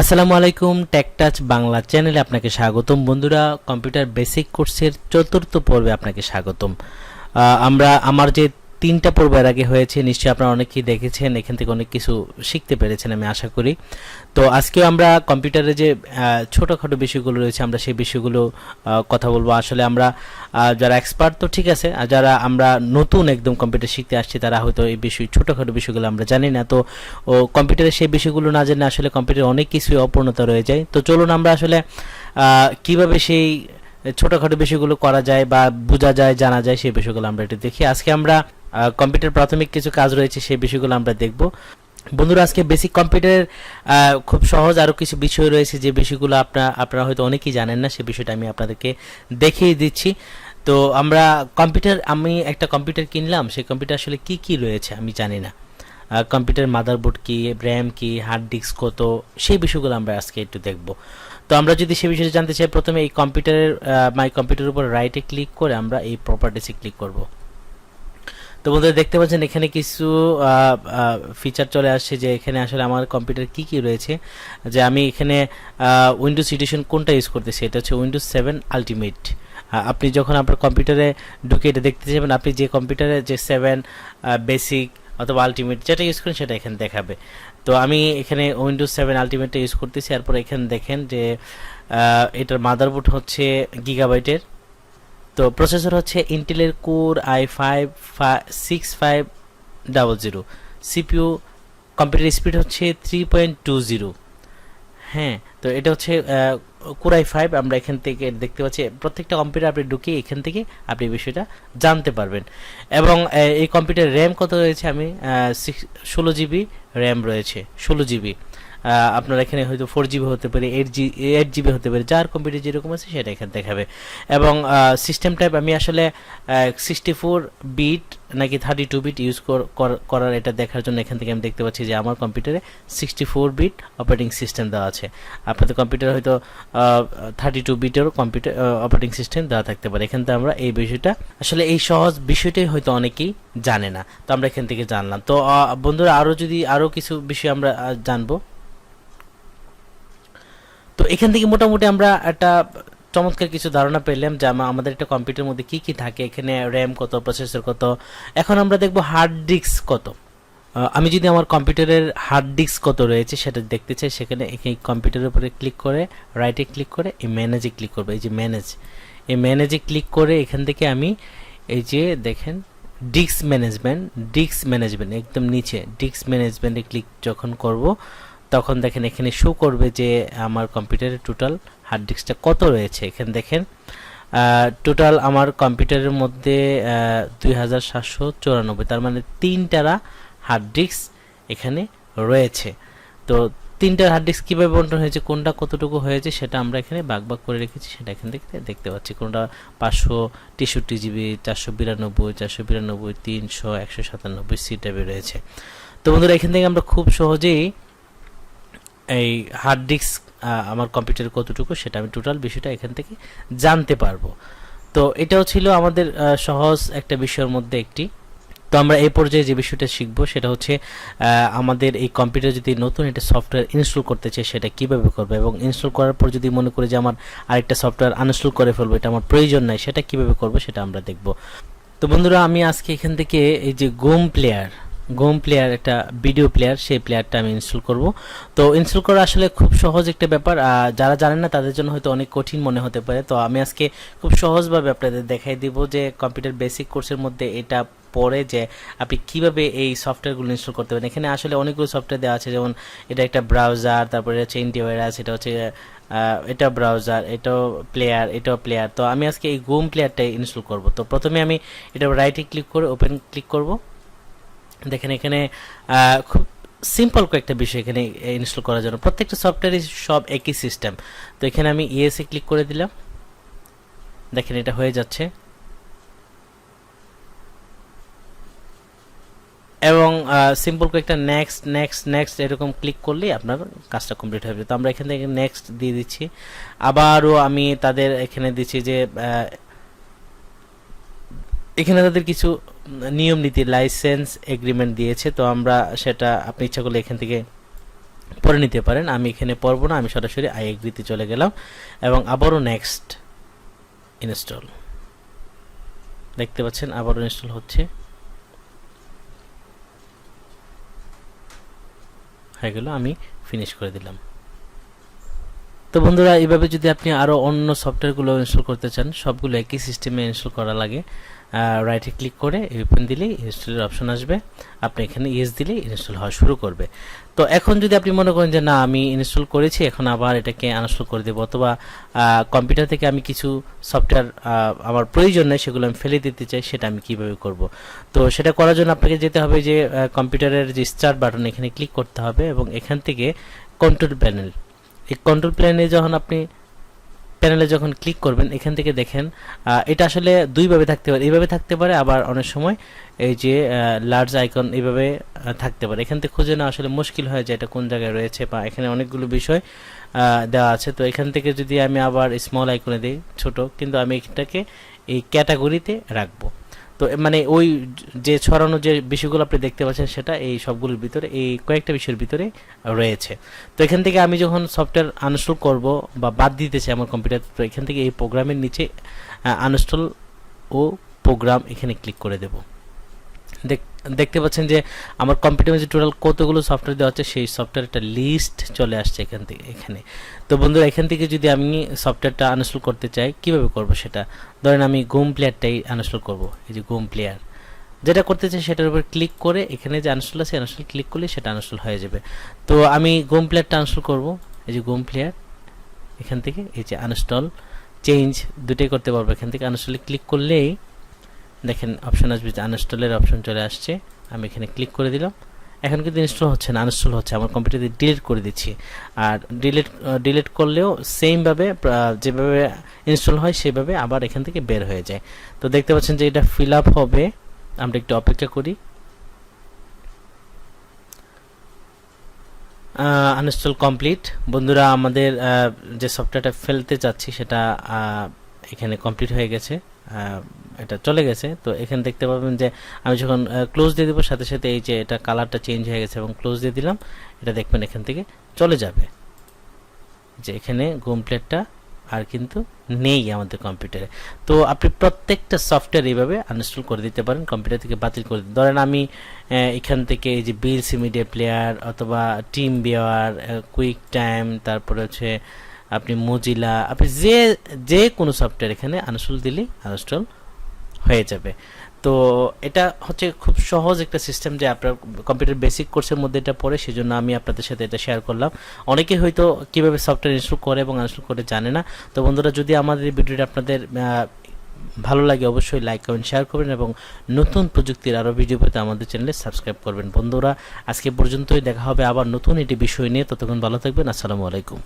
আসসালামু আলাইকুম টেকটাচ বাংলা চ্যানেলে আপনাকে স্বাগতম। বন্ধুরা, কম্পিউটার বেসিক কোর্সের চতুর্থ পর্বে আপনাকে স্বাগতম। আমরা, আমার যে তিনটা পর্ব এর আগে হয়েছে, নিশ্চয়ই আপনারা অনেকেই দেখেছেন, এখান থেকে অনেক কিছু শিখতে পেরেছেন আমি আশা করি। তো আজকেও আমরা কম্পিউটারে যে ছোটোখাটো বিষয়গুলো রয়েছে, আমরা সেই বিষয়গুলো কথা বলব। আসলে আমরা যারা এক্সপার্ট তো ঠিক আছে, আর যারা আমরা নতুন একদম কম্পিউটার শিখতে আসছি, তারা হয়তো এই বিষয়, ছোটোখাটো বিষয়গুলো আমরা জানি না। তো, ও কম্পিউটারে সেই বিষয়গুলো না জেনে আসলে কম্পিউটারে অনেক কিছুই অপূর্ণতা রয়ে যায়। তো চলুন আমরা আসলে কীভাবে সেই ছোটোখাটো বিষয়গুলো করা যায় বা বোঝা যায়, জানা যায়, সেই বিষয়গুলো আমরা একটু দেখি। আজকে আমরা কম্পিউটার প্রাথমিক কিছু কাজ রয়েছে, সেই বিষয়গুলো আমরা দেখব। বন্ধুরা, আজকে বেসিক কম্পিউটারের খুব সহজ আরও কিছু বিষয় রয়েছে যে বিষয়গুলো আপনার আপনারা হয়তো অনেকেই জানেন না, সে বিষয়টা আমি আপনাদেরকে দেখিয়ে দিচ্ছি। তো আমরা কম্পিউটার আমি একটা কম্পিউটার কিনলাম, সেই কম্পিউটার আসলে কি কি রয়েছে আমি জানি না। কম্পিউটার মাদারবোর্ড কি র্যাম কি হার্ড ডিস্ক কত, সেই বিষয়গুলো আমরা আজকে একটু দেখব। তো আমরা যদি সে বিষয়ে জানতে চাই, প্রথমে এই কম্পিউটারের মাই কম্পিউটারের উপর রাইটে ক্লিক করে আমরা এই প্রপার্টিসে ক্লিক করব। তো বন্ধুরা দেখতে পাচ্ছেন, এখানে কিছু ফিচার চলে আসছে যে এখানে আসলে আমার কম্পিউটার কি কি রয়েছে, যে আমি এখানে উইন্ডোজ এডিশন কোনটা ইউজ করতেছি, এটা হচ্ছে উইন্ডোজ সেভেন আলটিমেট আপনি যখন আপনার কম্পিউটারে ঢুকে এটা দেখতে যাবেন, আপনি যে কম্পিউটারে যে সেভেন বেসিক অথবা আলটিমেট যেটা ইউজ করেন সেটা এখানে দেখাবে। তো আমি এখানে উইন্ডোজ সেভেন আলটিমেটটা ইউজ করতেছি, এরপর এখানে দেখেন যে এটার মাদারবোর্ড হচ্ছে গিগাবাইটের তো প্রসেসর হচ্ছে ইন্টেলের core i five six five double zero CPU computer speed হচ্ছে থ্রি পয়েন্ট টু জিরো হ্যাঁ তো এটা হচ্ছে কুরাই ফাইভ আমরা এখান থেকে দেখতে পাচ্ছি, প্রত্যেকটা কম্পিউটার আপনি ঢুকিয়ে এখান থেকে আপনি বিষয়টা জানতে পারবেন। এবং এই কম্পিউটার র্যাম কত রয়েছে আমি ষোলো জিবি র্যাম রয়েছে, ষোলো জিবি আপনার এখানে হয়তো ফোর জিবি হতে পারে এইট জি এইট জিবি হতে পারে, যার কম্পিউটার যেরকম আছে সেটা এখানে দেখাবে। এবং সিস্টেম টাইপ আমি আসলে সিক্সটি ফোর বিট নাকি থার্টি টু বিট ইউজ করার এটা দেখার জন্য এখান থেকে আমি দেখতে পাচ্ছি যে আমার কম্পিউটারে sixty four bit operating system দেওয়া আছে। আপনাদের কম্পিউটারে হয়তো থার্টি টু বিটেরও কম্পিউটার অপারেটিং সিস্টেম দেওয়া থাকতে পারে। এখান থেকে আমরা এই বিষয়টা, আসলে এই সহজ বিষয়টাই হয়তো অনেকেই জানে না। তো আমরা এখান থেকে জানলাম। তো বন্ধুরা আরও যদি আরও কিছু বিষয় আমরা জানব তো এখান থেকে মোটামুটি আমরা একটা চমৎকার কিছু ধারণা পেলাম যে আমাদের একটা কম্পিউটারের মধ্যে কি কি থাকে, এখানে র্যাম কত প্রসেসর কত। এখন আমরা দেখব হার্ড ডিস্ক কত। আমি যদি আমার কম্পিউটারের হার্ড ডিস্ক কত রয়েছে সেটা দেখতে চাই, সেখানে এই কম্পিউটারের উপরে ক্লিক করে রাইটে ক্লিক করে, এই ম্যানেজে ক্লিক করব। এই যে ম্যানেজ এই ম্যানেজে ক্লিক করে এখান থেকে আমি এই যে দেখেন ডিস্ক ম্যানেজমেন্ট ডিস্ক ম্যানেজমেন্ট একদম নিচে ডিস্ক ম্যানেজমেন্টে ক্লিক যখন করব তখন দেখেন এখানে শো করবে যে আমার কম্পিউটারের টোটাল হার্ড ডিস্কটা কত রয়েছে। এখানে দেখেন টোটাল আমার কম্পিউটারের মধ্যে দুই হাজার সাতশো চুরানব্বই, তার মানে তিন টারা হার্ড ডিস্ক এখানে রয়েছে। তো তিনটা হার্ড ডিস্ক কীভাবে বন্টন হয়েছে, কোনটা কতটুকু হয়েছে, সেটা আমরা এখানে ভাগ ভাগ করে রেখেছি, সেটা এখান থেকে দেখতে পাচ্ছি। কোনটা পাঁচশো তেষট্টি জিবি, চারশো বিরানব্বই চারশো বিরানব্বই, তিনশো একশো সাতানব্বই সি রয়েছে। তো বন্ধুরা, এখান থেকে আমরা খুব সহজেই এই হার্ড ডিস্ক আমার কম্পিউটারে কতটুকু সেটা আমি টোটাল বিষয়টা এখান থেকে জানতে পারব। তো এটাও ছিল আমাদের সহজ একটা বিষয়ের মধ্যে একটি। তো আমরা এই পর্যায়ে যে বিষয়টা শিখব সেটা হচ্ছে আমাদের এই কম্পিউটার যদি নতুন একটা সফটওয়্যার ইনস্টল করতে চাই সেটা কীভাবে করবে এবং ইনস্টল করার পর যদি মনে করি যে আমার আরেকটা সফটওয়্যার আনইনস্টল করে ফেলব, এটা আমার প্রয়োজন নাই, সেটা কীভাবে করব সেটা আমরা দেখব। তো বন্ধুরা, আমি আজকে এখান থেকে এই যে গোম প্লেয়ার গোম প্লেয়ার একটা ভিডিও প্লেয়ার সেই প্লেয়ারটা আমি ইনস্টল করব। তো ইনস্টল করা আসলে খুব সহজ একটা ব্যাপার। যারা জানেন না, তাদের জন্য হয়তো অনেক কঠিন মনে হতে পারে। তো আমি আজকে খুব সহজভাবে আপনাদের দেখাই দিব যে কম্পিউটার বেসিক কোর্সের মধ্যে এটা পড়ে যে আপনি কীভাবে এই সফটওয়্যারগুলো ইনস্টল করতে পারেন। এখানে আসলে অনেকগুলো সফটওয়্যার দেওয়া আছে, যেমন এটা একটা ব্রাউজার তারপরে হচ্ছে ইন্টিভাইরাস এটা হচ্ছে এটা ব্রাউজার এটাও প্লেয়ার এটাও প্লেয়ার তো আমি আজকে এই গোম প্লেয়ারটাই ইনস্টল করব। তো প্রথমে আমি এটা রাইটে ক্লিক করে ওপেন ক্লিক করব। দেখেন, এখানে খুব সিম্পল কয়েকটা বিষয় এখানে ইনস্টল করার জন্য। প্রত্যেকটা সফটওয়্যারই সব একই সিস্টেম তো এখানে আমি ইএসএ ক্লিক করে দিলাম। দেখেন, এটা হয়ে যাচ্ছে। এবং সিম্পল কয়েকটা নেক্সট নেক্সট নেক্সট এরকম ক্লিক করলেই আপনার কাজটা কমপ্লিট হয়ে যাবে। তো আমরা এখান থেকে নেক্সট দিয়ে দিচ্ছি। আবারও আমি তাদের এখানে দিচ্ছি যে এখানে তাদের কিছু নিয়ম নীতি লাইসেন্স এগ্রিমেন্ট দিয়েছে, তো আমরা সেটা আপনি ইচ্ছা করলে এখান থেকে পরে নিতে পারেন। আমি এখানে পড়ব না, আমি সরাসরি আই এগ্রিতে চলে গেলাম এবং আবারও নেক্সট ইনস্টল দেখতে পাচ্ছেন, আবারও ইনস্টল হচ্ছে। হয়ে গেল, আমি ফিনিশ করে দিলাম। তো বন্ধুরা এইভাবে যদি আপনি আরও অন্য সফটওয়্যারগুলো ইনস্টল করতে চান, সবগুলো একই সিস্টেমে ইনস্টল করা লাগে। রাইটে ক্লিক করে ওপেন দিলেই ইনস্টলের অপশন আসবে। আপনি এখানে ইয়েস দিলেই ইনস্টল হওয়া শুরু করবে। তো এখন যদি আপনি মনে করেন যে, না, আমি ইনস্টল করেছি, এখন আবার এটাকে আনস্টল করে দেবো, অথবা কম্পিউটার থেকে আমি কিছু সফটওয়্যার আমার প্রয়োজন নেই, সেগুলো আমি ফেলে দিতে চাই, সেটা আমি কীভাবে করব? তো সেটা করার জন্য আপনাকে যেতে হবে যে কম্পিউটারের যে স্টার্ট বাটন এখানে ক্লিক করতে হবে এবং এখান থেকে কন্ট্রোল প্যানেল এই কন্ট্রোল প্যানেলে যখন আপনি প্যানেলে যখন ক্লিক করবেন, এখান থেকে দেখেন এটা আসলে দুইভাবে থাকতে পারে। এইভাবে থাকতে পারে, আবার অনেক সময় এই যে লার্জ আইকন এইভাবে থাকতে পারে। এখান থেকে খুঁজে নেওয়া আসলে মুশকিল হয় যে এটা কোন জায়গায় রয়েছে বা এখানে অনেকগুলো বিষয় দেওয়া আছে। তো এখান থেকে যদি আমি আবার স্মল আইকনে দিই, ছোট, কিন্তু আমি এটাকে এই ক্যাটাগরিতে রাখব। তো মানে ওই যে ছড়ানো যে বিষয়গুলো আপনি দেখতে পাচ্ছেন সেটা এই সবগুলোর ভিতরে, এই কয়েকটা বিষয়ের ভিতরে রয়েছে। তো এখান থেকে আমি যখন সফটওয়্যার আনস্টল করব বা বাদ দিতে চাই আমার কম্পিউটার তো এখান থেকে এই প্রোগ্রামের নিচে আনস্টল ও প্রোগ্রাম এখানে ক্লিক করে দেবো। দেখতে পাচ্ছেন যে আমার কম্পিউটার যে টোটাল কতগুলো সফটওয়্যার দেওয়া আছে, সেই সফটওয়্যার একটা লিস্ট চলে আসছে এখান থেকে, এখানে। তো বন্ধুরা, এখান থেকে যদি আমি সফটওয়্যারটা আনস্টল করতে চাই, কীভাবে করব সেটা? ধরেন আমি গুম প্লেয়ারটাই আনস্টল করব, এই যে গুম প্লেয়ার যেটা করতে চাই সেটার উপর ক্লিক করে এখানে যে আনস্টল আছে আনস্টল ক্লিক করলে সেটা আনস্টল হয়ে যাবে। তো আমি গুম প্লেয়ারটা আনস্টল করব, এই যে গুম প্লেয়ার এখান থেকে এই যে আনস্টল চেঞ্জ দুটোই করতে পারব। এখান থেকে আনস্টলে ক্লিক করলেই দেখেন অপশন আসবে যে আনইনস্টলের অপশন চলে আসছে। আমি এখানে ক্লিক করে দিলাম। এখন কিন্তু ইনস্টল হচ্ছে না আনইনস্টল হচ্ছে। আমার কম্পিউটারে ডিলিট করে দিচ্ছি। আর ডিলিট ডিলিট করলেও সেমভাবে যেভাবে ইনস্টল হয়, সেভাবে আবার এখান থেকে বের হয়ে যায়। তো দেখতে পাচ্ছেন যে এটা ফিল আপ হবে। আমরা একটু অপেক্ষা করি। আনইনস্টল কমপ্লিট বন্ধুরা, আমাদের যে সফটওয়্যারটা ফেলতে চাচ্ছি, সেটা এখানে কমপ্লিট হয়ে গেছে। এটা চলে গেছে। তো এখানে দেখতে পাবেন যে আমি যখন ক্লোজ দিয়ে দেবো, সাথে সাথে এই যে এটা কালারটা চেঞ্জ হয়ে গেছে এবং ক্লোজ দিয়ে দিলাম, এটা দেখবেন এখান থেকে চলে যাবে। যে এখানে গোম প্লেটটা আর কিন্তু নেই আমাদের কম্পিউটারে তো আপনি প্রত্যেকটা সফটওয়্যার এইভাবে আনইনস্টল করে দিতে পারেন কম্পিউটার থেকে বাতিল করে দিন ধরেন আমি এখান থেকে এই যে বিলস মিডিয়া প্লেয়ার অথবা টিম বিয়ার কুইক টাইম তারপরে হচ্ছে আপনি মজিলা আপনি যে যে কোনো সফটওয়্যার এখানে আনস্টল দিলেই আনস্টল হয়ে যাবে। তো এটা হচ্ছে খুব সহজ একটা সিস্টেম যে আপনার কম্পিউটার বেসিক কোর্সের মধ্যে এটা পড়ে, সেজন্য আমি আপনাদের সাথে এটা শেয়ার করলাম। অনেকে হয়তো কীভাবে সফটওয়্যার ইনস্টল করে এবং আনস্টল করে জানে না। তো বন্ধুরা, যদি আমাদের এই ভিডিওটা আপনাদের ভালো লাগে অবশ্যই লাইক কমেন্ট শেয়ার করবেন এবং নতুন প্রযুক্তির আরও ভিডিও পেতে আমাদের চ্যানেলে সাবস্ক্রাইব করবেন। বন্ধুরা, আজকে পর্যন্তই, দেখা হবে আবার নতুন এটি বিষয় নিয়ে। ততক্ষণ ভালো থাকবেন, আসসালামু আলাইকুম।